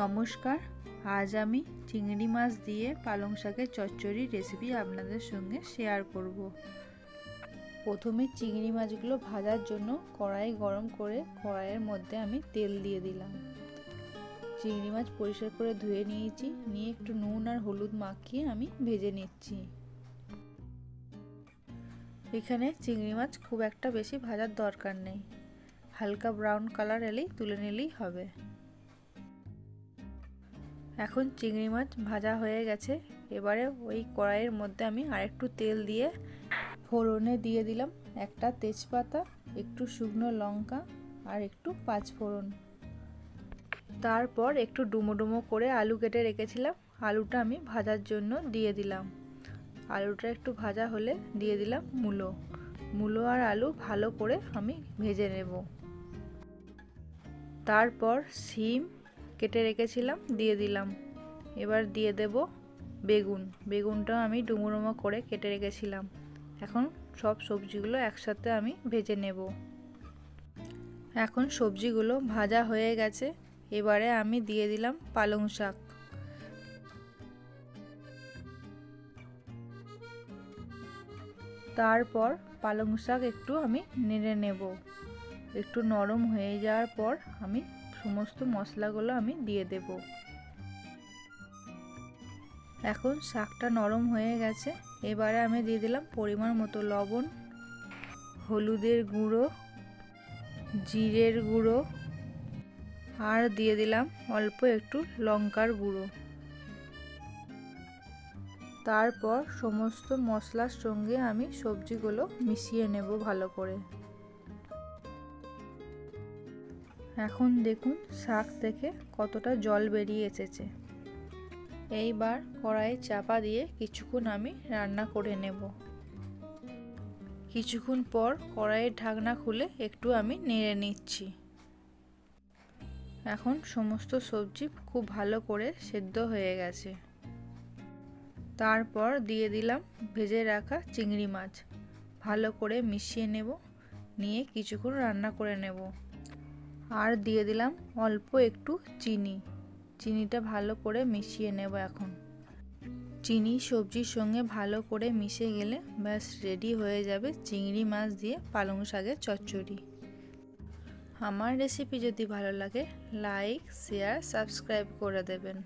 নমস্কার। আজ আমি চিংড়ি মাছ দিয়ে পালং শাকের চচ্চড়ি রেসিপি আপনাদের সঙ্গে শেয়ার করব। প্রথমে চিংড়ি মাছগুলো ভাজার জন্য কড়াই গরম করে কড়াইয়ের মধ্যে আমি তেল দিয়ে দিলাম। চিংড়ি মাছ পরিষ্কার করে ধুয়ে নিয়েছি, নিয়ে একটু নুন আর হলুদ মাখিয়ে আমি ভেজে নিচ্ছি। এখানে চিংড়ি মাছ খুব একটা বেশি ভাজার দরকার নেই। হালকা ব্রাউন কালার এলেই তুলে নিলেই হবে। এখন চিংড়ি মাছ ভাজা হয়ে গেছে। এবারে ওই কড়াইয়ের মধ্যে আমি আরেকটু তেল দিয়ে ফোড়নে দিয়ে দিলাম। একটা তেজপাতা, একটু শুকনো লঙ্কা আর একটু পাঁচ ফোড়ন। তারপর একটু ডুমো ডুমো করে আলু কেটে রেখেছিলাম। আলুটা আমি ভাজার জন্য দিয়ে দিলাম। আলুটা একটু ভাজা হলে দিয়ে দিলাম মূলো। মূলো আর আলু ভালো করে আমি ভেজে নেব। তারপর সিম কেটে রেখেছিলাম, দিয়ে দিলাম। এবার দিয়ে দেব বেগুন। বেগুনটাও আমি ডুমো করে কেটে রেখেছিলাম। এখন সব সবজিগুলো একসাথে আমি ভেজে নেব। এখন সবজিগুলো ভাজা হয়ে গেছে। এবারে আমি দিয়ে দিলাম পালং শাক। তারপর পালং শাক একটু আমি নেড়ে নেব। একটু নরম হয়ে যাওয়ার পর আমি সমস্ত মশলাগুলো আমি দিয়ে দেব। এখন শাকটা নরম হয়ে গেছে। এবারে আমি দিয়ে দিলাম পরিমাণ মতো লবণ, হলুদের গুঁড়ো, জিরের গুঁড়ো, আর দিয়ে দিলাম অল্প একটু লঙ্কার গুঁড়ো। তারপর সমস্ত মশলার সঙ্গে আমি সবজিগুলো মিশিয়ে নেব ভালো করে। এখন দেখুন শাক থেকে কতটা জল বেরিয়ে এসেছে। এইবার কড়াই চাপা দিয়ে কিছুক্ষণ আমি রান্না করে নেব। কিছুক্ষণ পর কড়াইয়ের ঢাকনা খুলে একটু আমি নেড়ে নিচ্ছি। এখন সমস্ত সবজি খুব ভালো করে সেদ্ধ হয়ে গেছে। তারপর দিয়ে দিলাম ভেজে রাখা চিংড়ি মাছ। ভালো করে মিশিয়ে নেব, নিয়ে কিছুক্ষণ রান্না করে নেব। আর দিয়ে দিলাম অল্প একটু চিনি। চিনিটা ভালো করে মিশিয়ে নেব এখন। চিনি সবজির সঙ্গে ভালো করে মিশে গেলে ব্যাস রেডি হয়ে যাবে চিংড়ি মাছ দিয়ে পালং শাকের চচ্চড়ি। আমার রেসিপি যদি ভালো লাগে লাইক শেয়ার সাবস্ক্রাইব করে দেবেন।